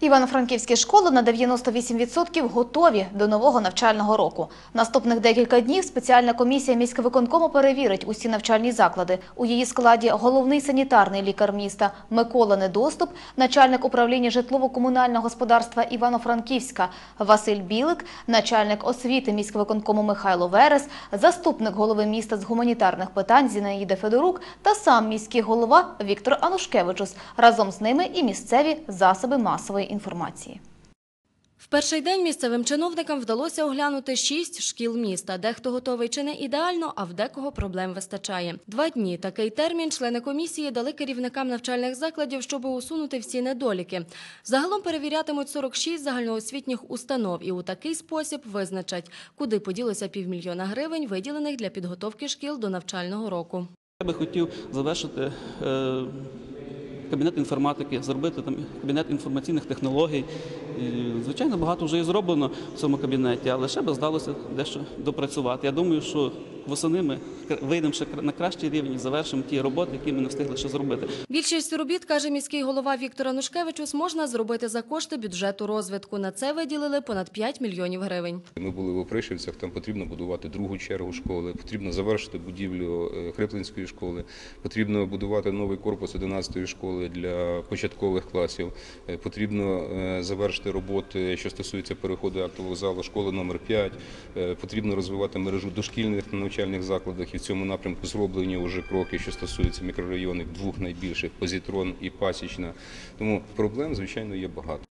Івано-Франківські школи на 98% готові до нового навчального року. Наступних декілька днів спеціальна комісія міськвиконкому перевірить усі навчальні заклади. У її складі головний санітарний лікар міста Микола Недоступ, начальник управління житлово-комунального господарства Івано-Франківська Василь Білик, начальник освіти міськвиконкому Михайло Верес, заступник голови міста з гуманітарних питань Зінаїда Федорук та сам міський голова Віктор Анушкевичус. Разом з ними і місцеві засоби масової інформації. В перший день місцевим чиновникам вдалося оглянути шість шкіл міста. Дехто готовий чи не ідеально, а в декого проблем вистачає. Два дні такий термін члени комісії дали керівникам навчальних закладів, щоб усунути всі недоліки. Загалом перевірятимуть 46 загальноосвітніх установ і у такий спосіб визначать, куди поділося півмільйона гривень, виділених для підготовки шкіл до навчального року. Я би хотів завершити е, кабінет інформатики, зробити там кабінет інформаційних технологій. І, звичайно, багато вже і зроблено в цьому кабінеті, але ще би здалося дещо допрацювати. Я думаю, що восени ми вийдемо ще на кращий рівень і завершимо ті роботи, які ми не встигли ще зробити. Більшість робіт, каже міський голова Віктор Анушкевичус, можна зробити за кошти бюджету розвитку. На це виділили понад 5 мільйонів гривень. Ми були в Опришівцях, там потрібно будувати другу чергу школи, потрібно завершити будівлю е, Хриплинської школи, потрібно будувати новий корпус 11-ї школи для початкових класів, е, потрібно е, завершити роботи, що стосується переходу актового залу школи номер 5 е, потрібно розвивати мережу дошкільних навчальних закладах, і в цьому напрямку зроблені вже кроки, що стосуються мікрорайонів двох найбільших позітрон і пасічна. Тому проблем, звичайно, є багато.